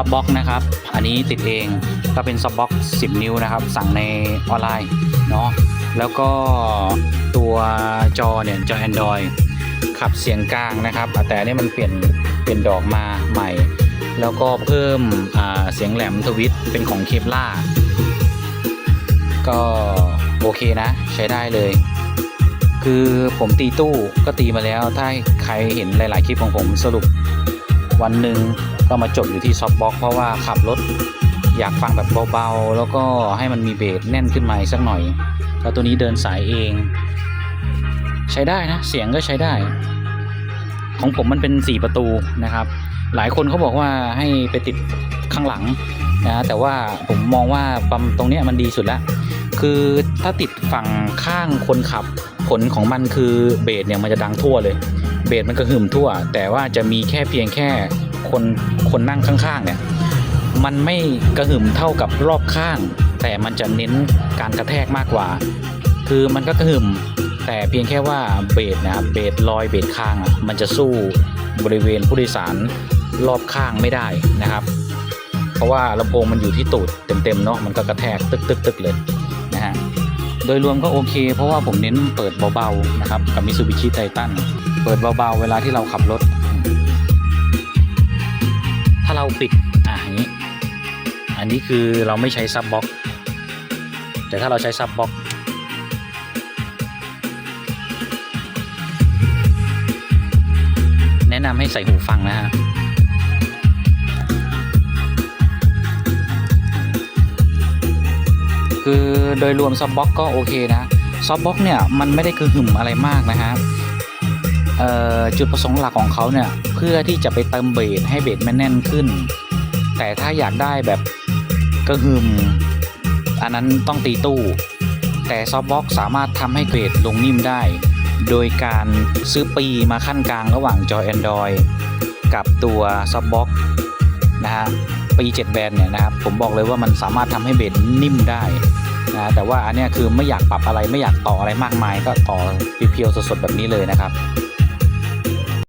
ซอฟบ็อกนะครับ อันนี้ติดเองก็เป็นซอฟบ็อก10 นิ้วนะครับ สั่งในออนไลน์เนาะแล้วก็ตัวจอเนี่ยจอ Android ขับเสียงกลางนะครับ แต่อันนี่มันเปลี่ยนเปลี่ยนดอกมาใหม่ แล้วก็เพิ่มเสียงแหลมทวิตเป็นของเคปล่าก็โอเคนะ ใช้ได้เลย คือผมตีตู้ก็ตีมาแล้วถ้าใครเห็นหลาย ๆ คลิปของผมสรุป วันหนึ่งก็มาจบอยู่ที่ซอฟต์บ็อกเพราะว่าขับรถอยากฟังแบบเบาๆ แล้วก็ให้มันมีเบสแน่นขึ้นมาอีกสักหน่อย แล้วตัวนี้เดินสายเอง ใช้ได้นะ เสียงก็ใช้ได้ ของผมมันเป็น 4 ประตูนะครับ หลายคนเขาบอกว่าให้ไปติดข้างหลังนะแต่ว่าผมมองว่าปั๊มตรงนี้มันดีสุดแล้ว คือถ้าติดฝั่งข้างคนขับผลของมันคือเบสเนี่ยมันจะดังทั่วเลย เบสมันก็หึมทั่ว แต่ว่าจะมีแค่เพียงแค่คนคนนั่งข้างๆเนี่ยมันไม่กระหึ่มเท่ากับรอบข้าง แต่มันจะเน้นการกระแทกมากกว่า คือมันก็กระหึ่มแต่เพียงแค่ว่าเบสนะครับเบสลอยเบสข้างมันจะสู้บริเวณผู้โดยสารรอบข้างไม่ได้นะครับ เพราะว่าลำโพงมันอยู่ที่ตูดเต็มๆเนาะมันก็กระแทกตึกๆๆเลยนะฮะ โดยรวมก็โอเค เพราะว่าผมเน้นเปิดเบาๆนะครับกับ Mitsubishi Titan เปิดเบาๆ เวลาที่เราขับรถ ถ้าเราปิดอะอย่างนี้ อันนี้คือเราไม่ใช้ซับบ็อกแต่ถ้าเราใช้ซับบ็อกแนะนำให้ใส่หูฟังนะฮะคือ โดยรวมซับบ็อกก็โอเคนะซับบ็อกเนี่ยมันไม่ได้คือหึ่มอะไรมากนะฮะจุดประสงค์หลักของเขาเนี่ยเพื่อที่จะไปเติมเบสให้เบสมันแน่นขึ้น แต่ถ้าอยากได้แบบกระหึ่มอันนั้นต้องตีตู้ แต่ซอฟบ็อกสามารถทำให้เบสลงนิ่มได้ โดยการซื้อปีมาขั้นกลางระหว่างจอ Android กับตัวซอฟบ็อกนะฮะปี 7 แบนเนี่ยนะครับผมบอกเลยว่ามันสามารถทำให้เบสนิ่มได้ นะแต่ว่าอันนี้คือไม่อยากปรับอะไรไม่อยากต่ออะไรมากมายก็ต่อเพียวๆสดๆแบบนี้เลยนะครับ